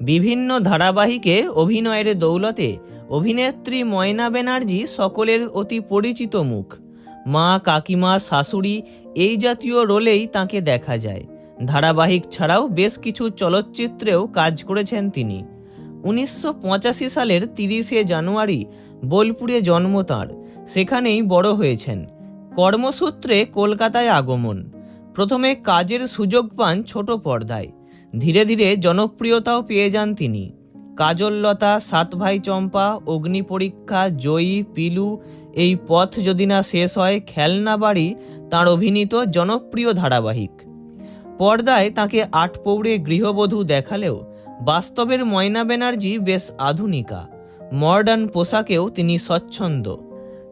বিভিন্ন ধারাবাহিকে অভিনয়ের দৌলতে অভিনেত্রী ময়না ব্যানার্জি সকলের অতি পরিচিত মুখ। মা, কাকিমা, শাশুড়ি এই জাতীয় রোলেই তাকে দেখা যায়। ধারাবাহিক ছাড়াও বেশ কিছু চলচ্চিত্রেও কাজ করেছেন তিনি। উনিশশো পঁচাশি সালের তিরিশে জানুয়ারি বোলপুরে জন্ম তাঁর। সেখানেই বড় হয়েছেন। কর্মসূত্রে কলকাতায় আগমন। প্রথমে কাজের সুযোগ পান ছোট পর্দায়। ধীরে ধীরে জনপ্রিয়তাও পেয়ে যান তিনি। কাজললতা সাত ভাই চম্পা অগ্নি পরীক্ষা জয়ী, পিলু, এই পথ যদি না শেষ হয়, খেলনা বাড়ি তাঁর অভিনীত জনপ্রিয় ধারাবাহিক। পর্দায় তাকে আটপৌড়ে গৃহবধূ দেখালেও বাস্তবের ময়না ব্যানার্জি বেশ আধুনিকা। মডার্ন পোশাকেও তিনি স্বচ্ছন্দ।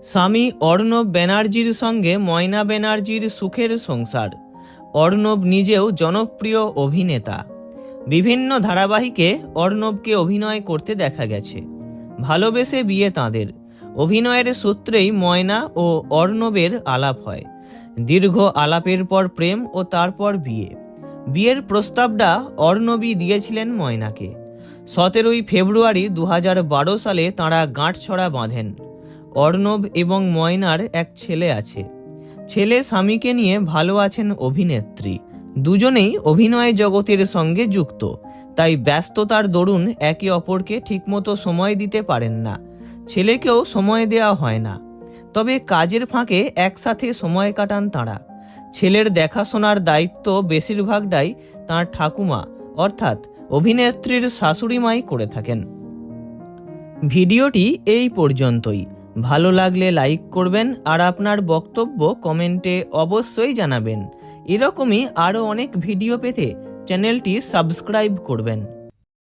স্বামী অর্ণব ব্যানার্জির সঙ্গে ময়না ব্যানার্জির সুখের সংসার। অর্ণব নিজেও জনপ্রিয় অভিনেতা। বিভিন্ন ধারাবাহিকে অর্ণবকে অভিনয় করতে দেখা গেছে। ভালোবেসে বিয়ে তাঁদের। অভিনয়ের সূত্রেই ময়না ও অর্ণবের আলাপ হয়। দীর্ঘ আলাপের পর প্রেম ও তারপর বিয়ে। বিয়ের প্রস্তাবটা অর্ণবী দিয়েছিলেন ময়নাকে। সতেরোই ফেব্রুয়ারি দু হাজার বারো সালে তাঁরা গাঁটছড়া বাঁধেন। অর্ণব এবং ময়নার এক ছেলে আছে। ছেলে স্বামীকে নিয়ে ভালো আছেন অভিনেত্রী। দুজনেই অভিনয় জগতের সঙ্গে যুক্ত। তাই ব্যস্ততার দরুন একে অপরকে ঠিকমতো সময় দিতে পারেন না। ছেলেকেও সময় দেওয়া হয় না। তবে কাজের ফাঁকে একসাথে সময় কাটান তাঁরা। ছেলের দেখাশোনার দায়িত্ব বেশিরভাগটাই তাঁর ঠাকুমা, অর্থাৎ অভিনেত্রীর শাশুড়িমাই করে থাকেন। ভিডিওটি এই পর্যন্তই। ভালো লাগলে লাইক করবেন আর আপনার বক্তব্য কমেন্টে অবশ্যই জানাবেন। এরকমই আরও অনেক ভিডিও পেতে চ্যানেলটি সাবস্ক্রাইব করবেন।